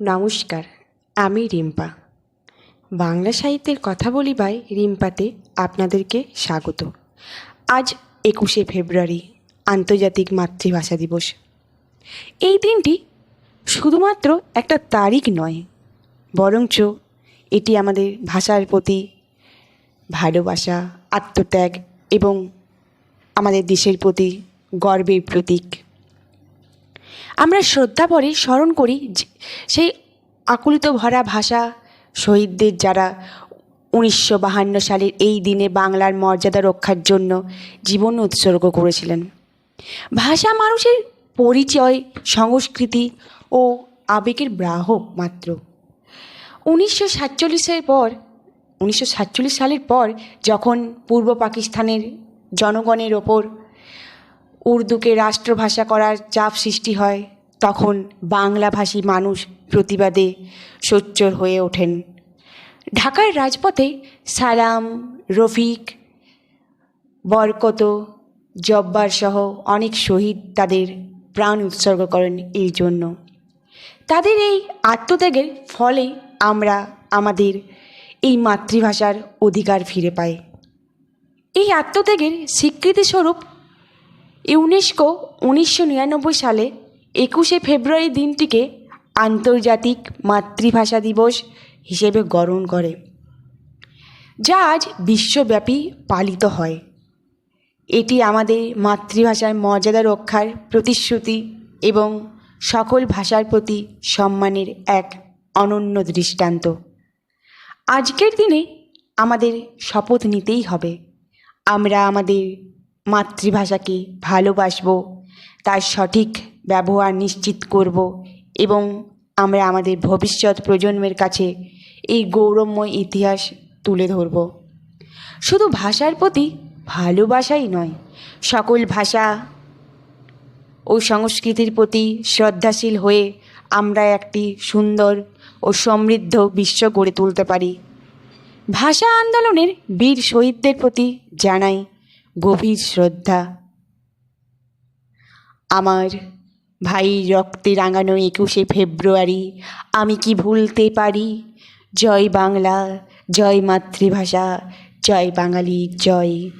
নমস্কার, আমি রিম্পা। বাংলা সাহিত্যের কথা বলিবায় রিম্পাতে আপনাদেরকে স্বাগত। আজ একুশে ফেব্রুয়ারি, আন্তর্জাতিক মাতৃভাষা দিবস। এই দিনটি শুধুমাত্র একটা তারিখ নয়, বরঞ্চ এটি আমাদের ভাষার প্রতি ভালোবাসা, আত্মত্যাগ এবং আমাদের দেশের প্রতি গর্বের প্রতীক। আমরা শ্রদ্ধা ভরে স্মরণ করি সেই আকুলিত ভরা ভাষা শহীদদের যারা উনিশশো বাহান্ন সালের এই দিনে বাংলার মর্যাদা রক্ষার জন্য জীবন উৎসর্গ করেছিলেন। ভাষা মানুষের পরিচয়, সংস্কৃতি ও আবেগের বাহক মাত্র। উনিশশো সাতচল্লিশের পর, উনিশশো সাতচল্লিশ সালের পর যখন পূর্ব পাকিস্তানের জনগণের ওপর উর্দুকে রাষ্ট্রভাষা করার চাপ সৃষ্টি হয়, তখন বাংলাভাষী মানুষ প্রতিবাদে সোচ্চর হয়ে ওঠেন। ঢাকার রাজপথে সালাম, রফিক, বরকত, জব্বার সহ অনেক শহীদ তাদের প্রাণ উৎসর্গ করেন এই জন্য। তাদের এই আত্মত্যাগের ফলে আমরা আমাদের এই মাতৃভাষার অধিকার ফিরে পাই। এই আত্মত্যাগের স্বীকৃতিস্বরূপ ইউনেস্কো উনিশশো নিরানব্বই সালে একুশে ফেব্রুয়ারি দিনটিকে আন্তর্জাতিক মাতৃভাষা দিবস হিসেবে গ্রহণ করে, যা আজ বিশ্বব্যাপী পালিত হয়। এটি আমাদের মাতৃভাষার মর্যাদা রক্ষার প্রতিশ্রুতি এবং সকল ভাষার প্রতি সম্মানের এক অনন্য দৃষ্টান্ত। আজকের দিনে আমাদের শপথ নিতেই হবে। আমরা আমাদের মাতৃভাষাকে ভালোবাসবো? তার সঠিক ব্যবহার নিশ্চিত করব এবং আমরা আমাদের ভবিষ্যৎ প্রজন্মের কাছে এই গৌরবময় ইতিহাস তুলে ধরব। শুধু ভাষার প্রতি ভালোবাসাই নয়, সকল ভাষা ও সংস্কৃতির প্রতি শ্রদ্ধাশীল হয়ে আমরা একটি সুন্দর ও সমৃদ্ধ বিশ্ব গড়ে তুলতে পারি। ভাষা আন্দোলনের বীর শহীদদের প্রতি জানাই গভীর শ্রদ্ধা। আমার ভাই রক্তে রাঙানো একুশে ফেব্রুয়ারি, আমি কি ভুলতে পারি? জয় বাংলা, জয় মাতৃভাষা, জয় বাঙালি, জয়